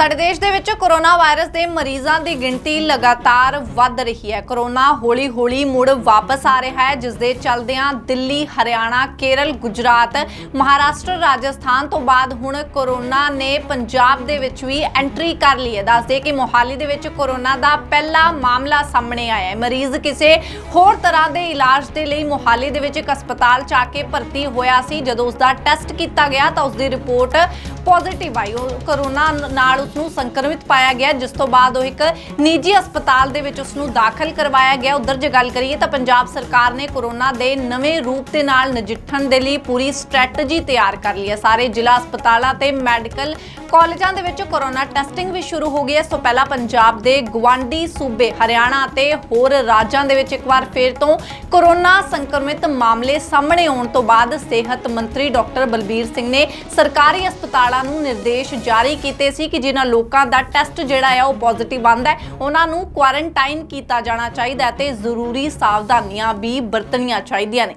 ਸਾਡੇ ਦੇਸ਼ ਦੇ ਵਿੱਚ ਕੋਰੋਨਾ ਵਾਇਰਸ ਦੇ ਮਰੀਜ਼ਾਂ ਦੀ ਗਿਣਤੀ ਲਗਾਤਾਰ ਵੱਧ ਰਹੀ ਹੈ। ਕੋਰੋਨਾ ਹੌਲੀ-ਹੌਲੀ ਮੁੜ ਵਾਪਸ ਆ ਰਿਹਾ ਹੈ ਜਿਸ ਦੇ ਚੱਲਦਿਆਂ ਦਿੱਲੀ, ਹਰਿਆਣਾ, ਕੇਰਲ, ਗੁਜਰਾਤ, ਮਹਾਰਾਸ਼ਟਰ, ਰਾਜਸਥਾਨ ਤੋਂ ਬਾਅਦ ਹੁਣ ਕੋਰੋਨਾ ਨੇ ਪੰਜਾਬ ਦੇ ਵਿੱਚ ਵੀ ਐਂਟਰੀ ਕਰ ਲਈ ਹੈ। ਦੱਸਦੇ ਕਿ ਮੋਹਾਲੀ ਦੇ ਵਿੱਚ ਕੋਰੋਨਾ ਦਾ ਪਹਿਲਾ ਮਾਮਲਾ ਸਾਹਮਣੇ ਆਇਆ ਹੈ। ਮਰੀਜ਼ ਕਿਸੇ ਹੋਰ ਤਰ੍ਹਾਂ ਦੇ ਇਲਾਜ ਦੇ ਲਈ ਮੋਹਾਲੀ ਦੇ ਵਿੱਚ ਇੱਕ ਹਸਪਤਾਲ ਚ ਆ ਕੇ ਭਰਤੀ ਹੋਇਆ ਸੀ। ਜਦੋਂ ਉਸ ਦਾ ਟੈਸਟ ਕੀਤਾ ਗਿਆ ਤਾਂ ਉਸ ਦੀ ਰਿਪੋਰਟ ਪੋਜ਼ਿਟਿਵ ਆਈ। ਉਹ ਕੋਰੋਨਾ ਨਾਲ ਉਸ ਨੂੰ ਸੰਕਰਮਿਤ ਪਾਇਆ ਗਿਆ, ਜਿਸ ਤੋਂ ਬਾਅਦ ਉਹ ਇੱਕ ਨਿੱਜੀ ਹਸਪਤਾਲ ਦੇ ਵਿੱਚ ਉਸ ਨੂੰ ਦਾਖਲ ਕਰਵਾਇਆ ਗਿਆ। ਉਧਰ ਜੇ ਗੱਲ ਕਰੀਏ ਤਾਂ ਪੰਜਾਬ ਸਰਕਾਰ ਨੇ ਕੋਰੋਨਾ ਦੇ ਨਵੇਂ ਰੂਪ ਦੇ ਨਾਲ ਨਜਿੱਠਣ ਦੇ ਲਈ ਪੂਰੀ ਸਟ੍ਰੈਟਜੀ ਤਿਆਰ ਕਰ ਲਈ ਹੈ। ਸਾਰੇ ਜ਼ਿਲ੍ਹਾ ਹਸਪਤਾਲਾਂ ਤੇ ਮੈਡੀਕਲ ਕਾਲਜਾਂ ਦੇ ਵਿੱਚ ਕੋਰੋਨਾ ਟੈਸਟਿੰਗ ਵੀ ਸ਼ੁਰੂ ਹੋ ਗਈ ਹੈ। ਇਸ ਤੋਂ ਪਹਿਲਾਂ ਪੰਜਾਬ ਦੇ ਗਵਾਂਡੀ ਸੂਬੇ ਹਰਿਆਣਾ ਅਤੇ ਹੋਰ ਰਾਜਾਂ ਦੇ ਵਿੱਚ ਇੱਕ ਵਾਰ ਫੇਰ ਤੋਂ ਕੋਰੋਨਾ ਸੰਕਰਮਿਤ ਮਾਮਲੇ ਸਾਹਮਣੇ ਆਉਣ ਤੋਂ ਬਾਅਦ ਸਿਹਤ ਮੰਤਰੀ ਡਾਕਟਰ ਬਲਬੀਰ ਸਿੰਘ ਨੇ ਸਰਕਾਰੀ ਹਸਪਤਾਲਾਂ ਨੂੰ ਨਿਰਦੇਸ਼ ਜਾਰੀ ਕੀਤੇ ਸੀ ਕਿ ਜਿਨ੍ਹਾਂ ਲੋਕਾਂ ਦਾ ਟੈਸਟ ਜਿਹੜਾ ਹੈ ਉਹ ਪੋਜ਼ਿਟਿਵ ਆਂਦਾ ਹੈ। ਉਹਨਾਂ ਨੂੰ ਕੁਆਰੰਟਾਈਨ ਕੀਤਾ ਜਾਣਾ ਚਾਹੀਦਾ ਹੈ ਤੇ ਜ਼ਰੂਰੀ ਸਾਵਧਾਨੀਆਂ ਵੀ ਵਰਤਣੀਆਂ ਚਾਹੀਦੀਆਂ ਨੇ।